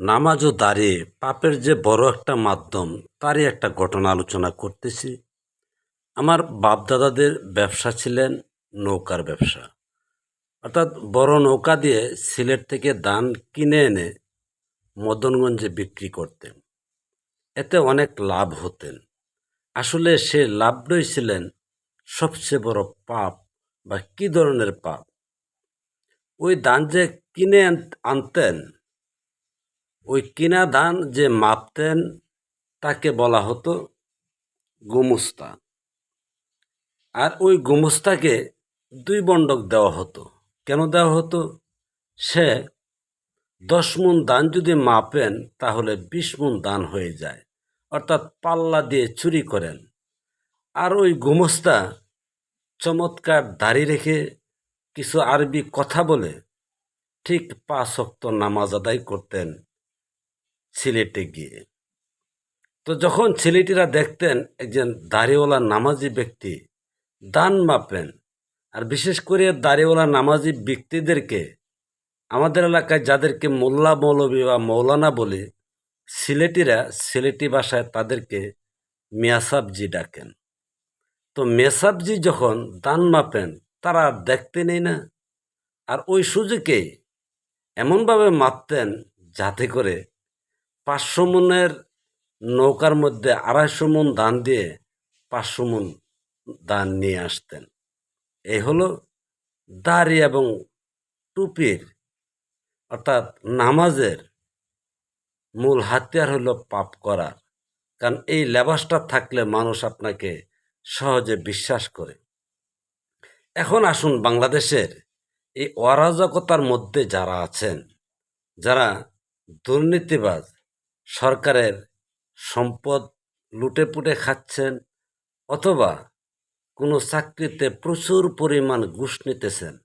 নামাজ ও দাঁড়িয়ে পাপের যে বড় একটা মাধ্যম, তারই একটা ঘটনা আলোচনা করতেছি। আমার বাপদাদাদের ব্যবসা ছিলেন নৌকার ব্যবসা। অর্থাৎ বড় নৌকা দিয়ে সিলেট থেকে দান কিনে এনে মদনগঞ্জে বিক্রি করতেন। এতে অনেক লাভ হতেন। আসলে সে লাভটাই ছিলেন সবচেয়ে বড় পাপ বা কি ধরনের পাপ? ওই দান যে কিনে আনতেন ওই কিনা ধান যে মাপতেন তাকে বলা হতো গোমস্তা। আর ওই গোমস্তাকে দুই বন্ডক দেওয়া হতো। কেন দেওয়া হতো? সে দশ মন দান যদি মাপেন তাহলে বিশ মন দান হয়ে যায়। অর্থাৎ পাল্লা দিয়ে চুরি করেন। আর ওই গোমস্তা চমৎকার দাড়ি রেখে কিছু আরবি কথা বলে ঠিক পাঁচ শক্ত নামাজ আদায় করতেন। সিলেটে গিয়ে। তো যখন ছেলেটিরা দেখতেন একজন দাড়িওয়ালা নামাজি ব্যক্তি দান মাপেন, আর বিশেষ করে দাড়িওয়ালা নামাজি ব্যক্তিদেরকে, আমাদের এলাকায় যাদেরকে মোল্লা মৌলবী বা মৌলানা বলে, সিলেটিরা সিলেটি ভাষায় তাদেরকে মেয়াসাবজি ডাকেন। তো মেসাবজি যখন দান মাপেন, তারা দেখতে নেই না। আর ওই সুযোগে এমনভাবে মাপতেন যাতে করে পাঁচশো মনের নৌকার মধ্যে আড়াইশো মন ধান দিয়ে পাঁচশো মন ধান নিয়ে আসতেন। এই হলো দাড়ি এবং টুপির, অর্থাৎ নামাজের মূল হাতিয়ার হলো পাপ করার কারণ এই লেবাসটা থাকলে মানুষ আপনাকে সহজে বিশ্বাস করে। এখন আসুন বাংলাদেশের এই অরাজকতার মধ্যে যারা আছেন, যারা দুর্নীতিবাজ সরকারের সম্পদ লুটে পুটে খাচ্ছেন অথবা কোনো চাকরিতে প্রচুর পরিমাণ ঘুষ নিতেছেন।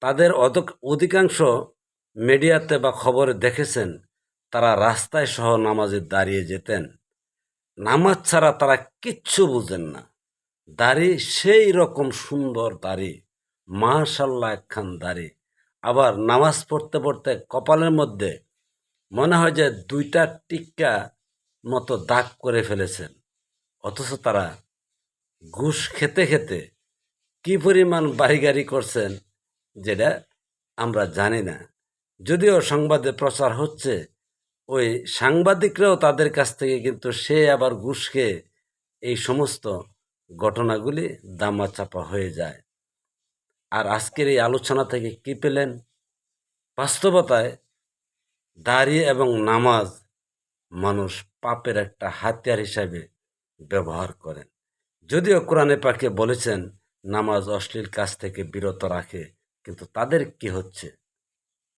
তাদের অধক- অধিকাংশ মিডিয়াতে বা খবরে দেখেছেন তারা রাস্তায় সহ নামাজে দাঁড়িয়ে যেতেন। নামাজ ছাড়া তারা কিচ্ছু বুঝেন না। দাড়ি সেই রকম সুন্দর দাড়ি, মাশাল্লাহ একখান দাড়ি। আবার নামাজ পড়তে পড়তে কপালের মধ্যে মনে হয় যে দুইটা টিক্কা মতো দাগ করে ফেলেছেন। অথচ তারা ঘুষ খেতে খেতে কি পরিমাণ বাড়ি গাড়ি করছেন যেটা আমরা জানি না। যদিও সংবাদে প্রচার হচ্ছে, ওই সাংবাদিকরাও তাদের কাছ থেকে কিন্তু সে আবার ঘুষ খেয়ে এই সমস্ত ঘটনাগুলি দামাচাপা হয়ে যায়। আর আজকের এই আলোচনা থেকে কি পেলেন? বাস্তবতায় দাঁড়িয়ে এবং নামাজ মানুষ পাপের একটা হাতিয়ার হিসাবে ব্যবহার করেন। যদিও কোরআনে পাকে বলেছেন, নামাজ অশ্লীল কাজ থেকে বিরত রাখে, কিন্তু তাদের কি হচ্ছে?